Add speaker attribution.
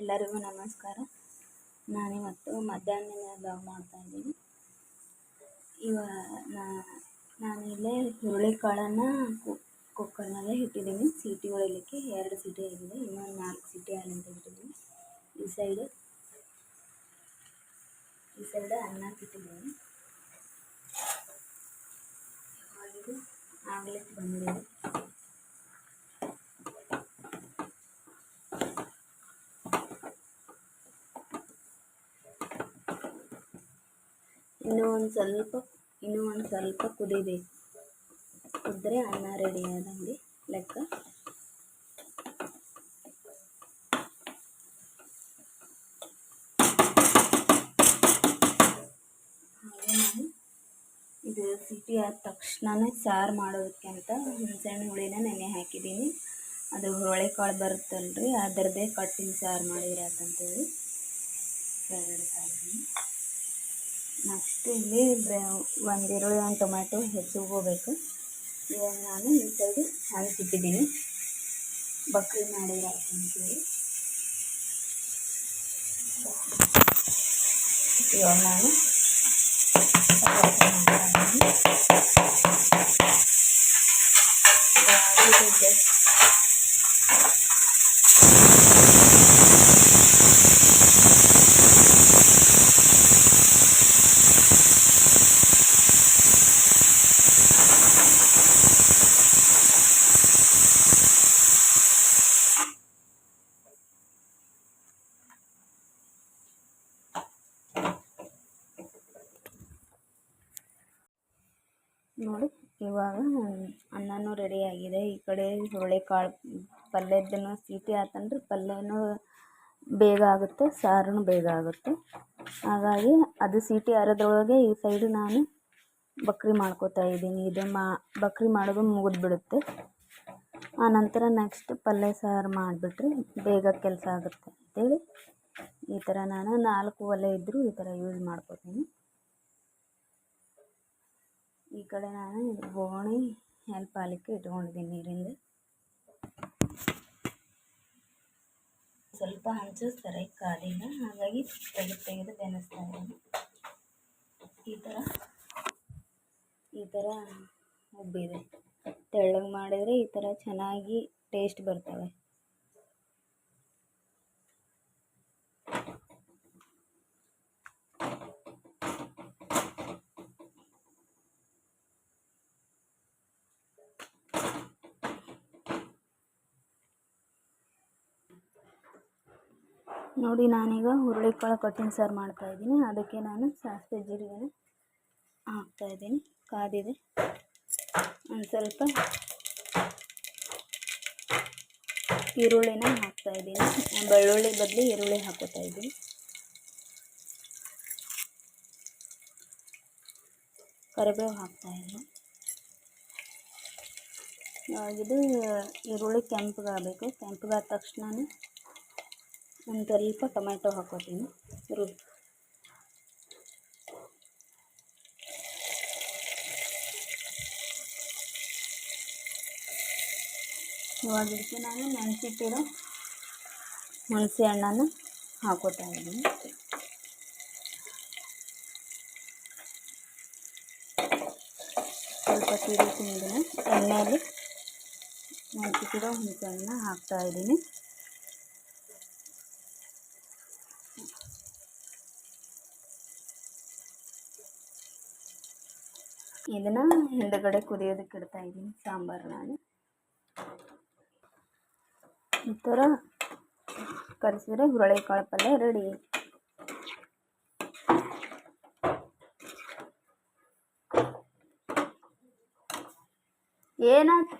Speaker 1: ಎಲ್ಲರಿಗೂ ನಮಸ್ಕಾರ. ನಾನಿವತ್ತು ಮಧ್ಯಾಹ್ನ ಬ್ಲಾಗ್ ಮಾಡ್ತಾಯಿದ್ದೀನಿ ಇವ ನಾನಿಲ್ಲೇ ಹುರುಳಿಕಾಳನ್ನು ಕುಕ್ಕರ್ನಲ್ಲೇ ಇಟ್ಟಿದ್ದೀನಿ. ಸೀಟಿ ಹೊಡಿಲಿಕ್ಕೆ ಎರಡು ಸೀಟಿ ಆಗಿದೆ. ಇನ್ನೊಂದು ನಾಲ್ಕು ಸೀಟಿ ಅಂತ ಇಟ್ಟಿದ್ದೀನಿ. ಈ ಸೈಡು ಈ ಸೈಡ್ ಅನ್ನ ಇಟ್ಟಿದ್ದೀನಿ. ಆಗಲೇ ಬಂದಿದೆ. ಇನ್ನೂ ಒಂದು ಸ್ವಲ್ಪ, ಇನ್ನೂ ಒಂದು ಸ್ವಲ್ಪ ಕುದಿಬೇಕು. ಕುದ್ರೆ ಅನ್ನ ರೆಡಿ ಆದಂಗೆ ಲೆಕ್ಕ. ಇದು ಸಿಟಿ ಆದ ತಕ್ಷಣನೇ ಸಾರು ಮಾಡೋದಕ್ಕೆ ಅಂತ ಹುಣಸೆಹಣ್ಣು ಹುಳಿನ ನೆನೆ ಹಾಕಿದ್ದೀನಿ. ಅದು ಕಾಳು ಬರುತ್ತಲ್ರಿ, ಅದರದ್ದೇ ಕಟ್ಟಿನ ಸಾರು ಮಾಡಿದ್ರೆ ಆತಂತೇಳಿ. ಇದ್ದೀನಿ ನೆಕ್ಸ್ಟ್ ಇಲ್ಲಿ ಒಂದು ಈರುಳ್ಳಿ ಒಂದು ಟೊಮ್ಯಾಟೊ ಹೆಚ್ಚಿಗೋಬೇಕು ಇವಾಗ ನಾನು ಈ ಸೈಡು ಹಾಕಿಟ್ಟಿದ್ದೀನಿ ಬಕ್ರಿ ಮಾಡಿದ್ರೆ ಅಂತೇಳಿ ಇವಾಗ ನಾನು ಜಸ್ಟ್ ನೋಡಿ, ಇವಾಗ ಅನ್ನನೂ ರೆಡಿಯಾಗಿದೆ ಈ ಕಡೆ ಹುರುಳಿಕಾಳು ಪಲ್ಯದ್ದೂ ಸೀಟಿ ಆತಂದ್ರೆ ಪಲ್ಯನೂ ಬೇಗ ಆಗುತ್ತೆ ಸಾರೂ ಬೇಗ ಆಗುತ್ತೆ. ಹಾಗಾಗಿ ಅದು ಸೀಟಿ ಆರೋದ್ರೊಳಗೆ ಈ ಸೈಡು ನಾನು ಬಕ್ರಿ ಮಾಡ್ಕೋತಾ ಇದ್ದೀನಿ. ಇದು ಮಾ, ಬಕ್ರಿ ಮಾಡೋದು ಮುಗಿದ್ಬಿಡುತ್ತೆ. ಆನಂತರ ನೆಕ್ಸ್ಟ್ ಪಲ್ಯ ಸಾರು ಮಾಡಿಬಿಟ್ರೆ ಬೇಗ ಕೆಲಸ ಆಗುತ್ತೆ ಅಂತೇಳಿ ಈ ಥರ ನಾನು ನಾಲ್ಕು ಒಲೆ ಇದ್ದರೂ ಈ ಥರ ಯೂಸ್ ಮಾಡ್ಕೋತೀನಿ. ಈ ಕಡೆ ನಾನು ಓಣಿ ಹೆಲ್ಪ್ ಆಗಲಿಕ್ಕೆ ಇಟ್ಕೊಂಡಿದ್ದೀನಿ ನೀರಿಂದ. ಸ್ವಲ್ಪ ಹಂಚಿಸ್ತಾರೆ ಕಾಲಿನ, ಹಾಗಾಗಿ ತೆಗೆದು ತೆಗೆದು ಬೆನೆಸ್ತಾ ಇದ್ದೀನಿ. ಈ ಥರ ಈ ಥರ ಉಬ್ಬಿದೆ ತೆಳ್ಳಗೆ ಮಾಡಿದರೆ ಈ ಥರ ಚೆನ್ನಾಗಿ ಟೇಸ್ಟ್ ಬರ್ತವೆ. ನೋಡಿ, ನಾನೀಗ ಹುರುಳಿಕಾಳು ಕಟ್ಟಿನ ಸಾರು ಮಾಡ್ತಾಯಿದ್ದೀನಿ ಅದಕ್ಕೆ ನಾನು ಸಾಸಿವೆ ಜೀರಿಗೆನ ಹಾಕ್ತಾಯಿದ್ದೀನಿ ಕಾದಿದೆ. ಒಂದು ಸ್ವಲ್ಪ ಈರುಳ್ಳಿನ ಹಾಕ್ತಾಯಿದ್ದೀನಿ ಬೆಳ್ಳುಳ್ಳಿ ಬದಲು ಈರುಳ್ಳಿ ಹಾಕೋತಾ ಇದ್ದೀನಿ. ಕರಿಬೇವು ಹಾಕ್ತಾಯಿದ್ದೀನಿ ಇದು ಈರುಳ್ಳಿ ಕೆಂಪಗಾಗಬೇಕು. ಕೆಂಪಗಾದ ತಕ್ಷಣ ಒಂದು ಸ್ವಲ್ಪ ಟೊಮೆಟೊ ಹಾಕೋತೀನಿ ರುಬ್ ಇವಾಗ ಇದಕ್ಕೆ ನಾನು ನೆನೆಸಿಟ್ಟಿರೋ ಹುಣಸೆ ಹಣ್ಣನ್ನು ಹಾಕೋತಾ ಇದ್ದೀನಿ. ಸ್ವಲ್ಪ ತಿರುಗಿ ಇದನ್ನು. ಎಣ್ಣೆಯಲ್ಲಿ ನೆನೆಸಿಟ್ಟಿರೋ ಹುಣಸೆ ಹಣ್ಣು ಹಾಕ್ತಾ ಇದ್ದೀನಿ. ಇದನ್ನು ಹಿಂದುಗಡೆ ಕುದಿಯೋದಕ್ಕೆ ಇಡ್ತಾ ಇದ್ದೀನಿ ಸಾಂಬಾರು ನಾನು. ಈ ಥರ ಕರೆಸಿದ್ರೆ ಹುರುಳಿಕಾಳು ಪಲ್ಯ ರೆಡಿ ಏನಾಯ್ತು